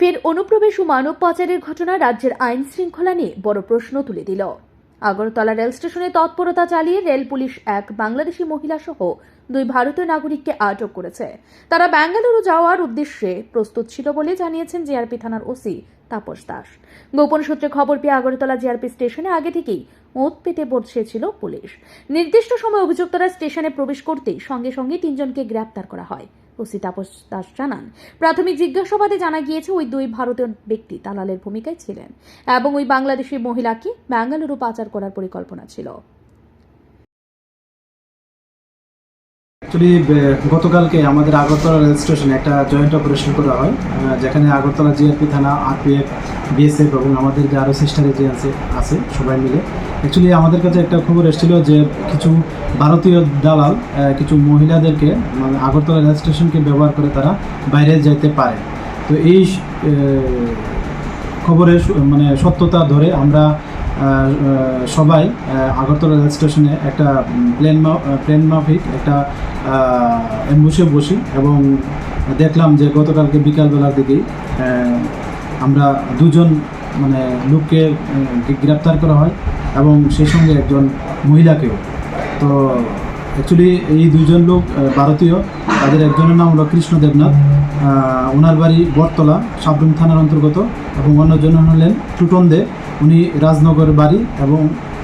ফের অনুপ্রবেশ ও মানব পাচারের ঘটনা রাজ্যের আইন শৃঙ্খলা নিয়ে বড় প্রশ্ন তুলে দিল। আগরতলা রেল স্টেশনে তৎপরতা চালিয়ে রেল পুলিশ এক বাংলাদেশি মহিলা সহ দুই ভারতীয় নাগরিককে আটক করেছে। তারা বেঙ্গালুরু যাওয়ার উদ্দেশ্যে প্রস্তুত ছিল বলে জানিয়েছেন জিআরপি থানার ওসি তাপস দাস। গোপন সূত্রে খবর পেয়ে আগরতলা জিআরপি স্টেশনে আগে থেকেই ওঁত পেতে বসেছিল পুলিশ। নির্দিষ্ট সময় অভিযুক্তরা স্টেশনে প্রবেশ করতেই সঙ্গে সঙ্গে তিনজনকে গ্রেপ্তার করা হয়। ওসি তাপস দাস জানান। প্রাথমিক জিজ্ঞাসাবাদে জানা গিয়েছে, ওই দুই ভারতীয় ব্যক্তি দালালের ভূমিকায় ছিলেন এবং ওই বাংলাদেশি মহিলাকে বেঙ্গালুরু পাচার করার পরিকল্পনা ছিল। অ্যাকচুয়ালি গতকালকে আমাদের আগরতলা রেল স্টেশনে একটা জয়েন্ট অপারেশন করা হয় যেখানে আগরতলা জিআরপি থানা, আরপিএফ, বিএসএফ এবং আমাদের যে আরও সিস্টার এজেন্সি আছে সবাই মিলে। অ্যাকচুয়ালি আমাদের কাছে একটা খবর এসেছিল যে কিছু ভারতীয় দালাল কিছু মহিলাদেরকে মানে আগরতলা রেল স্টেশনকে ব্যবহার করে তারা বাইরে যাইতে পারে। তো এই খবরের মানে সত্যতা ধরে আমরা সবাই আগরতলা রেল স্টেশনে একটা প্লেন প্লেন মাফিক, একটা অ্যাম্বুসে বসি এবং দেখলাম যে গতকালকে বিকালবেলার দিকেই আমরা দুজন মানে লোককে গ্রেপ্তার করা হয় এবং সেই সঙ্গে একজন মহিলাকেও। তো অ্যাকচুয়ালি এই দুজন লোক ভারতীয়, তাদের একজনের নাম হলো কৃষ্ণ দেবনাথ। ওনার বাড়ি বটতলা, সাবরুম থানার অন্তর্গত, এবং অন্যজন হলেন টুটন দে। উনি রাজনগরের বাড়ি এবং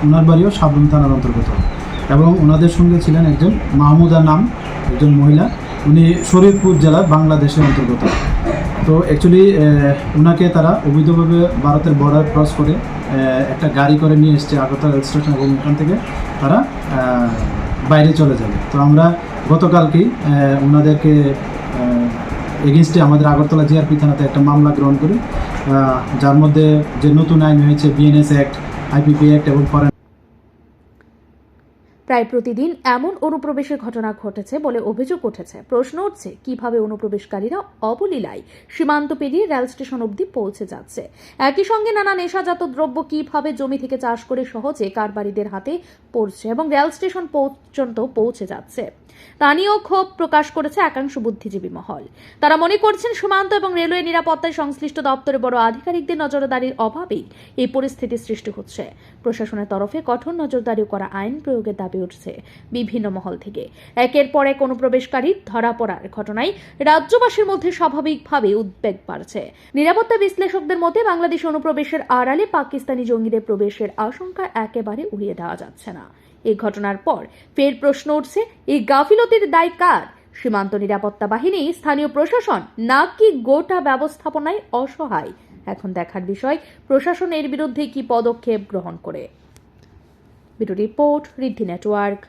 ওনার বাড়িও সাবরুম থানার অন্তর্গত। এবং ওনাদের সঙ্গে ছিলেন একজন মাহমুদা নাম, একজন মহিলা। উনি শরীরপুর জেলা বাংলাদেশের অন্তর্গত। তো অ্যাকচুয়ালি ওনাকে তারা অবৈধভাবে ভারতের বর্ডার ক্রস করে একটা গাড়ি করে নিয়ে এসছে আগরতলা রেল স্টেশন এবং ওখান থেকে তারা বাইরে চলে যাবে। তো আমরা গতকালকেই ওনাদেরকে এগেনস্টে আমাদের আগরতলা জিআরপি থানাতে একটা মামলা গ্রহণ করি যার মধ্যে যে নতুন আইন হয়েছে বিএনএস অ্যাক্ট আইপিপি অ্যাক্ট এবং ফরেন প্রায় প্রতিদিন এমন অনুপ্রবেশের ঘটনা ঘটেছে বলে অভিযোগ উঠেছে। প্রশ্ন উঠছে, কীভাবে অনুপ্রবেশকারীরা অবলীলায় সীমান্ত পেরিয়ে রেল স্টেশন অবধি পৌঁছে যাচ্ছে? একই সঙ্গে নানা নেশাজাত দ্রব্য কীভাবে জমি থেকে চাষ করে সহজে কারবারিদের হাতে পড়ছে এবং রেল স্টেশন পর্যন্ত পৌঁছে যাচ্ছে? তা নিয়েও ক্ষোভ প্রকাশ করেছে একাংশ বুদ্ধিজীবী মহল। তারা মনে করছেন, সীমান্ত এবং রেলওয়ে নিরাপত্তায় সংশ্লিষ্ট দপ্তরে বড় আধিকারিকদের নজরদারির অভাবেই এই পরিস্থিতি সৃষ্টি হচ্ছে। প্রশাসনের তরফে কঠোর নজরদারি করা আইন প্রয়োগের দাবি উঠছে বিভিন্ন মহল থেকে। একের পর এক অনুপ্রবেশকারী ধরা পড়ার ঘটনায় রাজ্যবাসীর মধ্যে স্বাভাবিকভাবে উদ্বেগ বাড়ছে। নিরাপত্তা বিশ্লেষকদের মতে, বাংলাদেশ অনুপ্রবেশের আড়ালে পাকিস্তানি জঙ্গিদের প্রবেশের আশঙ্কা একেবারে উড়িয়ে দেওয়া যাচ্ছে না। এই ঘটনার পর ফের প্রশ্ন উঠছে, এই গাফিলতির দায় কার? সীমান্ত নিরাপত্তা বাহিনী, স্থানীয় প্রশাসন, নাকি গোটা ব্যবস্থাপনায় অসহায়? এখন দেখার বিষয়, প্রশাসন এর বিরুদ্ধে কি পদক্ষেপ গ্রহণ করে? Bureau report Riddhi network.